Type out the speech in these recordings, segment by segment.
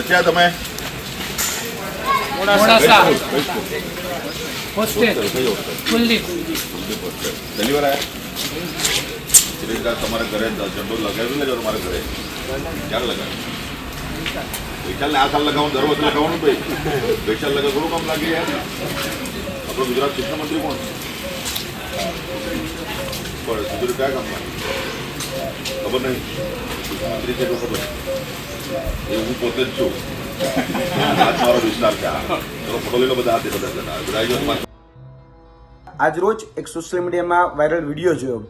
ક્યાં તમે મોડાસા? કઈ હોસ્ટેલ? કુલદીપ કુલદીપ હોસ્ટેલ. પહેલી વાર? તમારા ઘરે ઝંડો લગાવી લેજો તમારા ઘરે ક્યારે લગાવ્યું ગઈકાલે આ સાલ લગાવવાનું દર વખતે લગાવવાનું ભાઈ ગઈકાલ લગાવ થોડું કામ લાગે યાર આપણો ગુજરાત શિક્ષણ મંત્રી કોણ પણ સુધીર કયા કામમાં ખબર નહીં. મંત્રી છે ખબર એ હું પોતે જ છું. મારો વિસ્તાર છે. ચલો, ફોટો લઈ લો બધા હાથે, બધા જણા. આજરોજ એક સોશિયલ મીડિયામાં વાયરલ વીડિયો જોયો.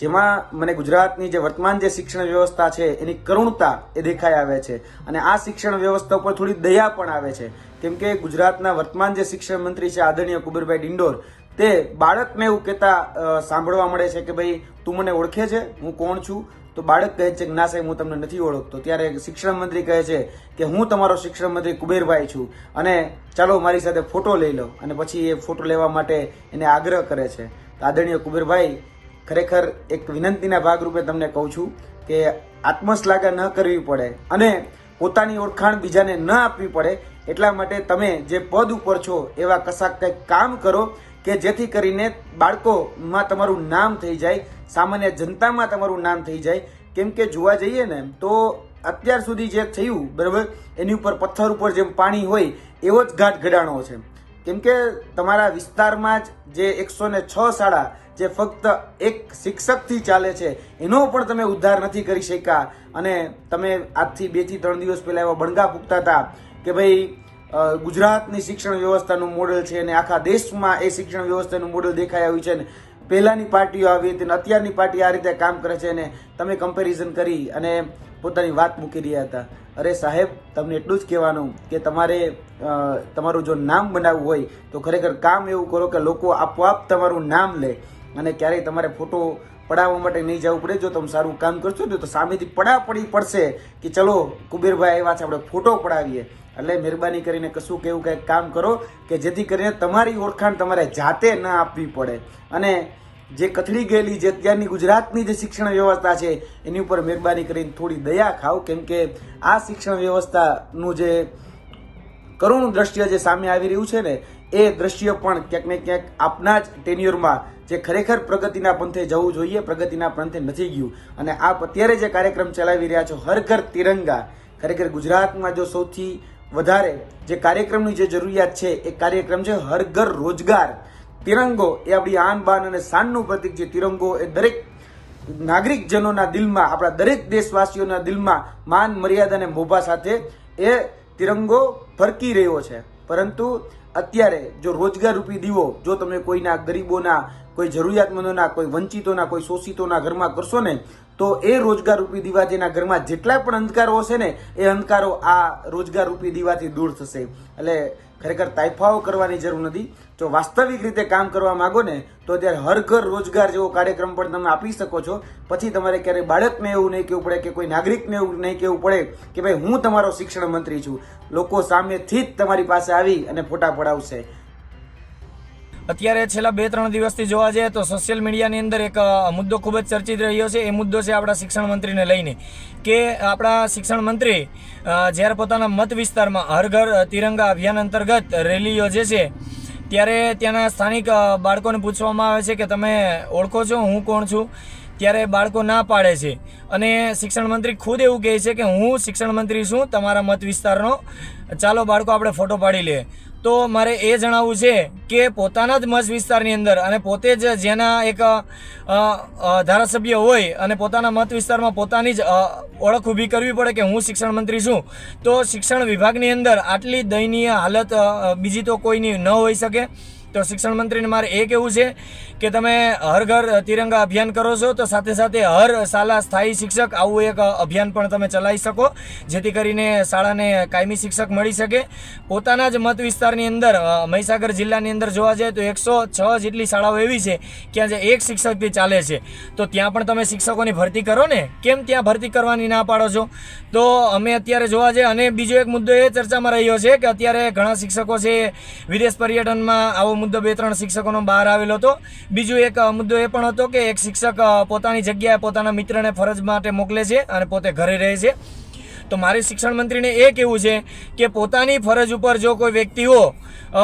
જેમાં મને ગુજરાતની જે વર્તમાન જે શિક્ષણ વ્યવસ્થા છે, એની કરુણતા એ દેખાઈ આવે છે. અને આ શિક્ષણ વ્યવસ્થા ઉપર થોડી દયા પણ આવે છે. કેમ કે ગુજરાતના વર્તમાન જે શિક્ષણ મંત્રી છે આદરણીય કુબેરભાઈ ડિંડોર તે બાળકને એવું કહેતા સાંભળવા મળે છે કે ભાઈ, તું મને ઓળખે છે? હું કોણ છું? તો બાળક કહે છે કે, ના સાહેબ, હું તમને નથી ઓળખતો. ત્યારે શિક્ષણ મંત્રી કહે છે કે, હું તમારો શિક્ષણ મંત્રી કુબેરભાઈ છું. અને ચાલો મારી સાથે ફોટો લઈ લો. અને પછી એ ફોટો લેવા માટે એને આગ્રહ કરે છે. તો આદરણીય કુબેરભાઈ, ખરેખર એક વિનંતીના ભાગરૂપે તમને કહું છું કે, આત્મશ્લાઘા ન કરવી પડે અને પોતાની ઓળખાણ બીજાને ન આપવી પડે. એટલા માટે તમે જે પદ ઉપર છો, એવા કશાક કંઈક કામ કરો કે જેથી કરીને બાળકોમાં તમારું નામ થઈ જાય, સામાન્ય જનતામાં તમારું નામ થઈ જાય. કેમ કે જોવા જઈએ ને, તો અત્યાર સુધી જે થયું, બરાબર, એની ઉપર પથ્થર ઉપર જેમ પાણી હોય, એવો જ ઘાટ ઘડાણો છે. કેમ કે તમારા વિસ્તારમાં જ જે એકસો ને છ શાળા જે ફક્ત એક શિક્ષકથી ચાલે છે, એનો પણ તમે ઉદ્ધાર નથી કરી શક્યા. અને તમે આજથી બેથી ત્રણ દિવસ પહેલાં એવા બણગા ફૂંકતા હતા કે ભાઈ ગુજરાતની શિક્ષણ વ્યવસ્થાનું મોડેલ છે અને આખા દેશમાં એ શિક્ષણ વ્યવસ્થાનું મોડેલ દેખાઈ આવ્યું છે ને પહેલાંની પાર્ટીઓ આવી હતી અને અત્યારની પાર્ટી આ રીતે કામ કરે છે અને તમે કમ્પેરિઝન કરી અને પોતાની વાત મૂકી રહ્યા હતા. અરે સાહેબ, તમને એટલું જ કહેવાનું કે તમારે તમારું જો નામ બનાવવું હોય તો ખરેખર કામ એવું કરો કે લોકો આપોઆપ તમારું નામ લે અને ક્યારેય તમારે ફોટો પડાવવા માટે નહીં જવું પડે. જો તમે સારું કામ કરશો ને તો સામેથી પડા પડી પડશે કે ચલો કુબેરભાઈ આવ્યા છે, આપણે ફોટો પડાવીએ. એટલે મહેરબાની કરીને કશું કે એવું કંઈક કામ કરો કે જેથી કરીને તમારી ઓળખાણ તમારે જાતે ન આપવી પડે. અને જે કથળી ગયેલી, જે અત્યારની ગુજરાતની જે શિક્ષણ વ્યવસ્થા છે, એની ઉપર મહેરબાની કરીને થોડી દયા ખાવ, કેમ કે આ શિક્ષણ વ્યવસ્થાનું જે કરુણ દ્રશ્ય જે સામે આવી રહ્યું છે ને, એ દ્રશ્ય પણ ક્યાંક ને ક્યાંક આપના જ ટેન્યુરમાં જે ખરેખર પ્રગતિના પંથે જવું જોઈએ, પ્રગતિના પંથે નથી ગયું. અને આપ અત્યારે જે કાર્યક્રમ ચલાવી રહ્યા છો, હર ઘર તિરંગા, ખરેખર ગુજરાતમાં જો સૌથી વધારે જે કાર્યક્રમની જે જરૂરિયાત છે, એ કાર્યક્રમ છે હર ઘર રોજગાર. તિરંગો એ આપણી આન, બાન અને શાનનું પ્રતિક છે. તિરંગો એ દરેક નાગરિકજનોના દિલમાં, આપણા દરેક દેશવાસીઓના દિલમાં માન, મર્યાદા અને મોભા સાથે એ તિરંગો ફરકી રહ્યો છે. પરંતુ અત્યારે જો રોજગારરૂપી દીવો જો તમે કોઈના ગરીબોના, કોઈ જરૂરિયાતમંદોના, કોઈ વંચિતોના, કોઈ શોષિતોના ઘરમાં કરશો ને, તો એ રોજગાર રૂપી દીવા જેના ઘરમાં જેટલા પણ અંધકારો હશે ને, એ અંધકારો આ રોજગાર રૂપી દીવાથી દૂર થશે. એટલે ખરેખર તાઇફાઓ કરવાની જરૂર નથી. જો વાસ્તવિક રીતે કામ કરવા માંગો ને, તો અત્યારે હર ઘર રોજગાર જેવો કાર્યક્રમ પણ તમે આપી શકો છો. પછી તમારે ક્યારેય બાળકને એવું નહીં કહેવું પડે કે કોઈ નાગરિકને એવું નહીં કહેવું પડે કે ભાઈ, હું તમારો શિક્ષણ મંત્રી છું. લોકો સામેથી જ તમારી પાસે આવી અને ફોટા પડાવશે. અત્યારે છેલ્લા બે, ત્રણ દિવસથી જોવા જઈએ તો સોશિયલ મીડિયાની અંદર એક મુદ્દો ખૂબ જ ચર્ચિત રહ્યો છે. એ મુદ્દો છે આપણા શિક્ષણ મંત્રીને લઈને કે આપણા શિક્ષણ મંત્રી જ્યારે પોતાના મત વિસ્તારમાં હર ઘર તિરંગા અભિયાન અંતર્ગત રેલી યોજે છે ત્યારે ત્યાંના સ્થાનિક બાળકોને પૂછવામાં આવે છે કે તમે ઓળખો છો, હું કોણ છું? ત્યારે બાળકો ના પાડે છે. અને શિક્ષણ મંત્રી ખુદ એવું કહે છે કે હું શિક્ષણ મંત્રી છું, તમારા મત વિસ્તારનો. ચાલો બાળકો, આપણે ફોટો પાડી લઈએ. તો મારે એ જણાવવું છે કે પોતાના જ મત વિસ્તારની અંદર અને પોતે જ જેના એક ધારાસભ્ય હોય અને પોતાના મત વિસ્તારમાં પોતાની જ ઓળખ ઊભી કરવી પડે કે હું શિક્ષણ મંત્રી છું, તો શિક્ષણ વિભાગની અંદર આટલી દયનીય હાલત બીજી તો કોઈની ન હોઈ શકે. તો શિક્ષણ મંત્રીને મારે એ કહેવું છે કે તમે હર ઘર તિરંગા અભિયાન કરો છો, તો સાથે સાથે હર શાળા સ્થાયી શિક્ષક આવું એક અભિયાન પણ તમે ચલાવી શકો, જેથી કરીને શાળાને કાયમી શિક્ષક મળી શકે. પોતાના જ મત વિસ્તારની અંદર મહીસાગર જિલ્લાની અંદર જોવા જઈએ તો એકસો છ જેટલી શાળાઓ એવી છે કે જે એક શિક્ષકથી ચાલે છે. તો ત્યાં પણ તમે શિક્ષકોની ભરતી કરો ને? કેમ ત્યાં ભરતી કરવાની ના પાડો છો? તો અમે અત્યારે જોવા જઈએ, અને બીજો એક મુદ્દો એ ચર્ચામાં રહ્યો છે કે અત્યારે ઘણા શિક્ષકો છે વિદેશ પર્યટનમાં આવો મુદ્દો બે ત્રણ શિક્ષકોનો બહાર આવેલો હતો. બીજું એક મુદ્દો એ પણ હતો કે એક શિક્ષક પોતાની જગ્યાએ પોતાના મિત્રને ફરજ માટે મોકલે છે અને પોતે ઘરે રહે છે. તો મારે શિક્ષણ મંત્રીને એ કહેવું છે કે પોતાની ફરજ ઉપર જો કોઈ વ્યક્તિઓ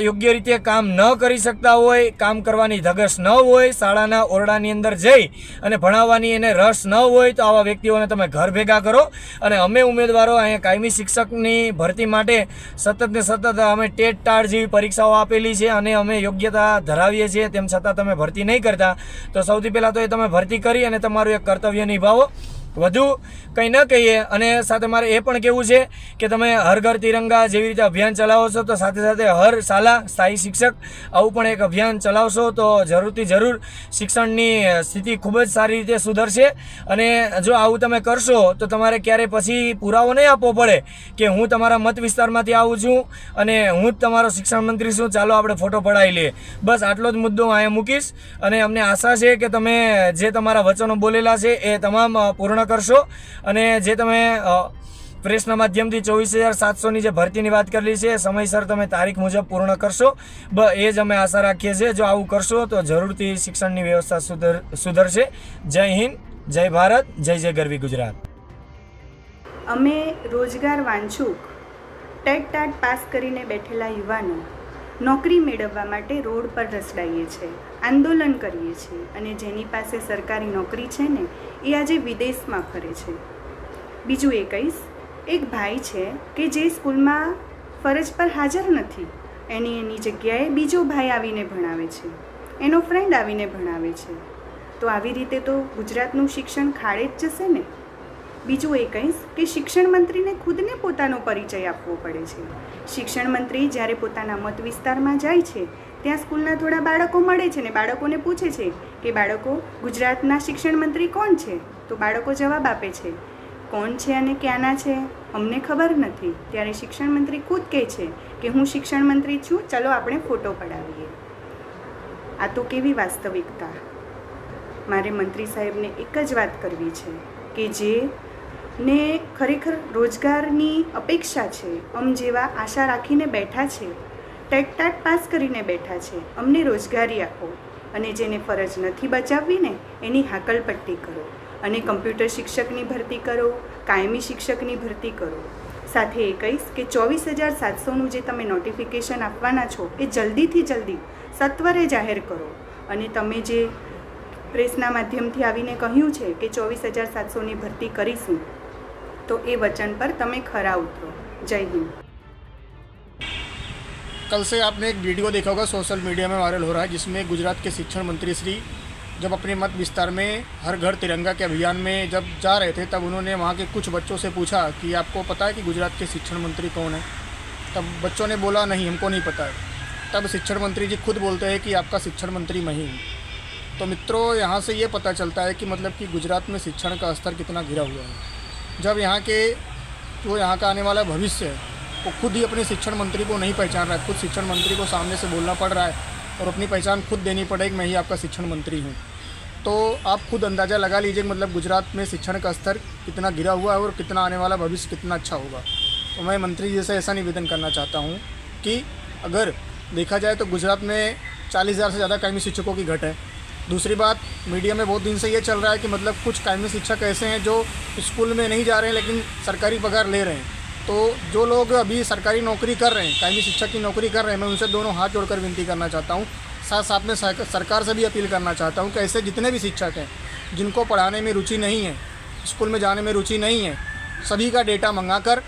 યોગ્ય રીતે કામ ન કરી શકતા હોય, કામ કરવાની ધગશ ન હોય, શાળાના ઓરડાની અંદર જઈ અને ભણાવવાની એને રસ ન હોય, તો આવા વ્યક્તિઓને તમે ઘર ભેગા કરો. અને અમે ઉમેદવારો અહીંયા કાયમી શિક્ષકની ભરતી માટે સતત ને સતત અમે ટેટ ટાળ જેવી પરીક્ષાઓ આપેલી છે અને અમે યોગ્યતા ધરાવીએ છીએ. તેમ છતાં તમે ભરતી નહીં કરતા. તો સૌથી પહેલાં તો એ તમે ભરતી કરી અને તમારું એક કર્તવ્ય નિભાવો. વધુ કંઈ ન કહીએ અને સાથે મારે એ પણ કહેવું છે કે તમે હર ઘર તિરંગા જેવી રીતે અભિયાન ચલાવો છો તો સાથે સાથે હર શાલા સ્થાયી શિક્ષક આવું પણ એક અભિયાન ચલાવશો તો જરૂરથી જરૂર શિક્ષણની સ્થિતિ ખૂબ જ સારી રીતે સુધરશે. અને જો આવું તમે કરશો તો તમારે ક્યારે પછી પુરાવો નહીં આપવો પડે કે હું તમારા મત વિસ્તારમાંથી આવું છું અને હું જ તમારો શિક્ષણ મંત્રી છું ચાલો આપણે ફોટો પડાવી લઈએ. બસ આટલો જ મુદ્દો હું અહીંયા મૂકીશ અને અમને આશા છે કે તમે જે તમારા વચનો બોલેલા છે એ તમામ અ, પૂર્ણ કરશો. અને જે તમે પ્રેસના માધ્યમથી ચોવીસ હજાર સાતસોની જે ભરતીની વાત કરેલી છે સમયસર તમે તારીખ મુજબ પૂર્ણ કરશો. બ, એ જ અમે આશા રાખીએ છીએ, જો આવું કરશો તો જરૂરથી શિક્ષણની વ્યવસ્થા સુધર, સુધરશે. જય હિન્દ, જય ભારત, જય જય ગરવી ગુજરાત. અમે રોજગાર વાંચુક, ટેટ ટાટ પાસ કરીને બેઠેલા યુવાનો નોકરી મેળવવા માટે રોડ પર રસડાઈએ છીએ આંદોલન કરીએ છીએ અને જેની પાસે સરકારી નોકરી છે ને, એ આજે વિદેશમાં ફરે છે. બીજું એ કહીશ, એક ભાઈ છે કે જે સ્કૂલમાં ફરજ પર હાજર નથી, એની એની જગ્યાએ બીજો ભાઈ આવીને ભણાવે છે, એનો ફ્રેન્ડ આવીને ભણાવે છે. તો આવી રીતે તો ગુજરાતનું શિક્ષણ ખાડે જ જશે ને? બીજું એ કહીશ કે શિક્ષણ મંત્રીને ખુદને પોતાનો પરિચય આપવો પડે છે. શિક્ષણ મંત્રી જ્યારે પોતાના મત વિસ્તારમાં જાય છે, ત્યાં સ્કૂલના થોડા બાળકો મળે છે ને બાળકોને પૂછે છે કે બાળકો, ગુજરાતના શિક્ષણ મંત્રી કોણ છે? તો બાળકો જવાબ આપે છે, કોણ છે અને ક્યાંના છે? અમને ખબર નથી. ત્યારે શિક્ષણ મંત્રી ખુદ કહે છે કે, હું શિક્ષણ મંત્રી છું, ચલો આપણે ફોટો પડાવીએ. આ તો કેવી વાસ્તવિકતા. મારે મંત્રી સાહેબને એક જ વાત કરવી છે કે જે ને ખરેખર રોજગારની અપેક્ષા છે. અમ જેવા આશા રાખીને બેઠા છે. ટેટટાટ પાસ કરીને બેઠા છે. અમને રોજગારી આપો. અને જેને ફરજ નથી બચાવવી ને એની હાકલપટ્ટી કરો. અને કમ્પ્યુટર શિક્ષકની ભરતી કરો. કાયમી શિક્ષકની ભરતી કરો. સાથે એ કહીશ કે ચોવીસ હજાર સાતસોનું જે તમે નોટિફિકેશન આપવાના છો, એ જલ્દીથી જલ્દી સત્વરે જાહેર કરો. અને તમે જે પ્રેસના માધ્યમથી આવીને કહ્યું છે કે ચોવીસ હજાર સાતસોની ભરતી કરીશું તો એ વચન પર તમે ખરા ઉતરો જય હિન્દ कल से आपने एक वीडियो देखा होगा सोशल मीडिया में वायरल हो रहा है जिसमें गुजरात के शिक्षण मंत्री श्री जब अपने मत विस्तार में हर घर तिरंगा के अभियान में जब जा रहे थे तब उन्होंने वहाँ के कुछ बच्चों से पूछा कि आपको पता है कि गुजरात के शिक्षण मंत्री कौन है तब बच्चों ने बोला नहीं हमको नहीं पता है तब शिक्षण मंत्री जी खुद बोलते हैं कि आपका शिक्षण मंत्री मैं ही हूँ तो मित्रों यहाँ से ये पता चलता है कि मतलब कि गुजरात में शिक्षण का स्तर कितना गिरा हुआ है जब यहाँ के जो यहाँ का आने वाला भविष्य है, वो खुद ही अपने शिक्षण मंत्री को नहीं पहचान रहा है, खुद शिक्षण मंत्री को सामने से बोलना पड़ रहा है और अपनी पहचान खुद देनी पड़ेगी मैं ही आपका शिक्षण मंत्री हूँ। तो आप खुद अंदाज़ा लगा लीजिए मतलब गुजरात में शिक्षण का स्तर कितना गिरा हुआ है और कितना आने वाला भविष्य कितना अच्छा होगा। तो मैं मंत्री जी से ऐसा निवेदन करना चाहता हूँ कि अगर देखा जाए तो गुजरात में चालीस हज़ार से ज़्यादा कायमी शिक्षकों की घट है दूसरी बात, मीडिया में बहुत दिन से ये चल रहा है कि मतलब कुछ कायमी शिक्षक ऐसे हैं जो स्कूल में नहीं जा रहे हैं, लेकिन सरकारी पगार ले रहे हैं। तो जो लोग अभी सरकारी नौकरी कर रहे हैं, कायमी शिक्षक की नौकरी कर रहे हैं, मैं उनसे दोनों हाथ जोड़कर विनती करना चाहता हूँ। साथ साथ में सरकार से भी अपील करना चाहता हूँ कि ऐसे जितने भी शिक्षक हैं, जिनको पढ़ाने में रुचि नहीं है, स्कूल में जाने में रुचि नहीं है, सभी का डेटा मंगाकर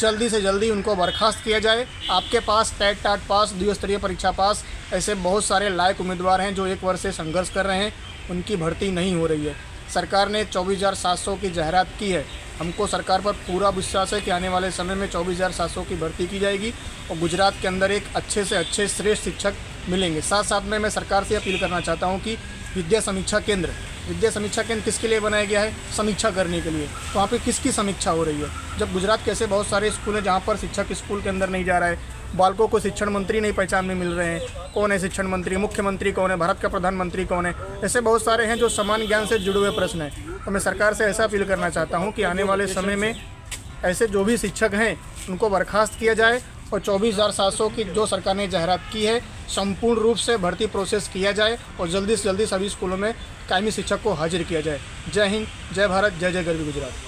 जल्दी से जल्दी उनको बर्खास्त किया जाए। आपके पास टेट, टाट पास, द्विस्तरीय परीक्षा पास ऐसे बहुत सारे लायक उम्मीदवार हैं जो एक वर्ष से संघर्ष कर रहे हैं, उनकी भर्ती नहीं हो रही है। सरकार ने चौबीस हज़ार सात सौ की जाहरात की है। हमको सरकार पर पूरा विश्वास है कि आने वाले समय में चौबीस हज़ार सात सौ की भर्ती की जाएगी और गुजरात के अंदर एक अच्छे से अच्छे श्रेष्ठ शिक्षक मिलेंगे। साथ साथ में मैं सरकार से अपील करना चाहता हूँ कि विद्या समीक्षा केंद्र, विद्या समीक्षा केंद्र किसके लिए बनाया गया है? समीक्षा करने के लिए। तो वहाँ पे किसकी समीक्षा हो रही है? जब गुजरात के ऐसे बहुत सारे स्कूल हैं जहाँ पर शिक्षक स्कूल के अंदर नहीं जा रहा है बालकों को शिक्षण मंत्री नहीं पहचान में मिल रहे हैं। कौन है शिक्षण मंत्री? मुख्यमंत्री कौन है? भारत का प्रधानमंत्री कौन है? ऐसे बहुत सारे हैं जो समान ज्ञान से जुड़े हुए प्रश्न हैं। तो मैं सरकार से ऐसा अपील करना चाहता हूँ कि आने वाले समय में ऐसे जो भी शिक्षक हैं, उनको बर्खास्त किया जाए और चौबीस हज़ार सात सौ की जो सरकार ने जाहरात की है, संपूर्ण रूप से भर्ती प्रोसेस किया जाए और जल्दी से जल्दी सभी स्कूलों में कायमी शिक्षक को हाजिर किया जाए। जय हिंद, जय भारत, जय जय गरवी गुजरात।